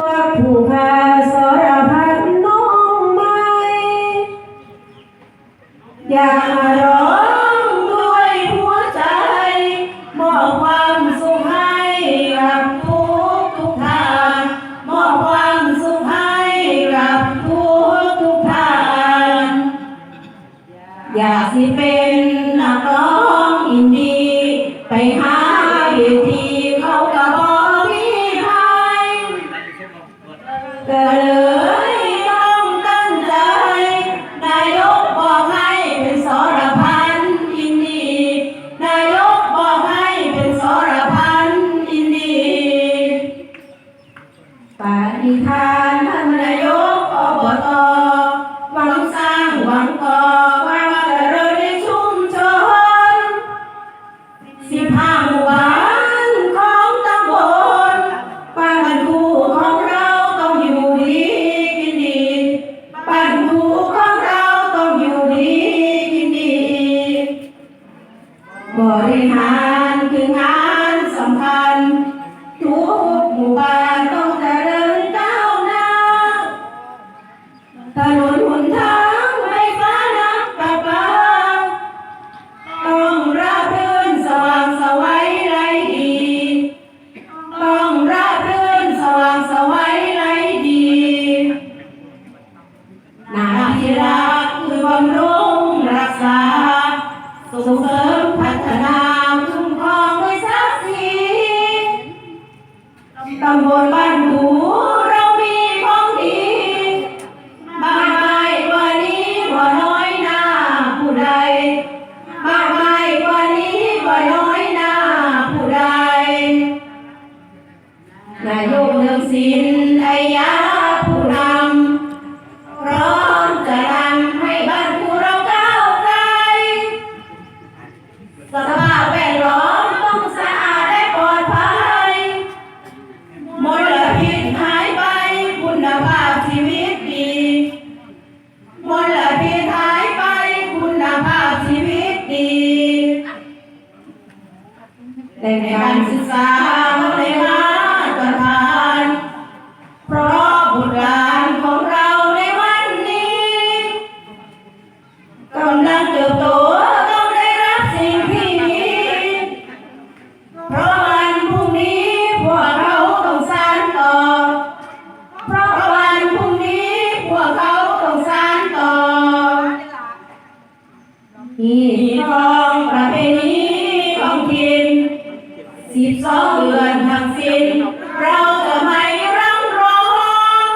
ผู้พาสรพันน้องไม้อยากมาร้องด้วยหัวใจ มอบความสุขให้กับทุกทุกทางมอบความสุขให้กับทุกทุกทางอยากสิเป็น ทานท่านนายกอบตหวังสร้างหวังก่อความเจริญในชุมชนสิบห้าหมู่บ้านของตำบลบ้านบรรคูของเราต้องอยู่ดีกินดีบ้านคูของเราต้องอยู่ดีกินดีบริหารคืองานำบลบ้านหูเรามีของดีมากมายกว่านี้บ่น้อยหน้าผู้ใดมากมายกว่านี้บ่น้อยหน้าผู้ใดนายกเลือกสินไอยาผู้นำ แต่ในการศึกษาในมาตรฐานเพราะบุตรหลานของเราในวันนี้กำลังเติบโตต้องได้รับสิ่งที่ดีเพราะ เลือนทั้งสิ้น เราจะไม่ร่ำร้อง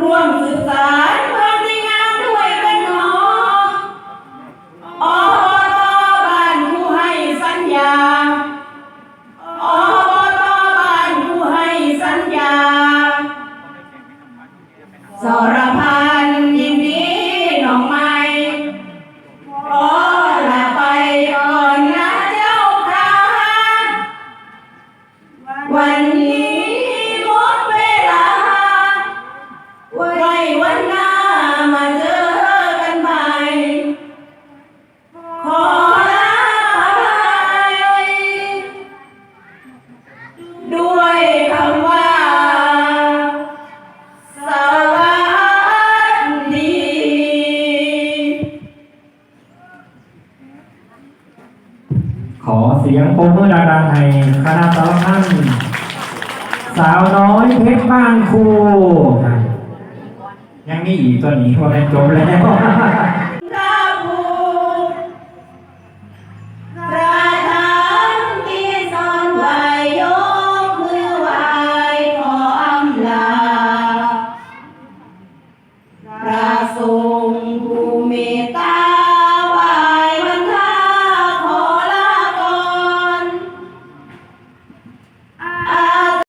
ร่วม สียงปมเมือดังๆให้คณะสาท่านสาวน้อยเพชรบ้านครูยังนี่อีกตัวนี้พอได้จบแล้วราทรงภูมิต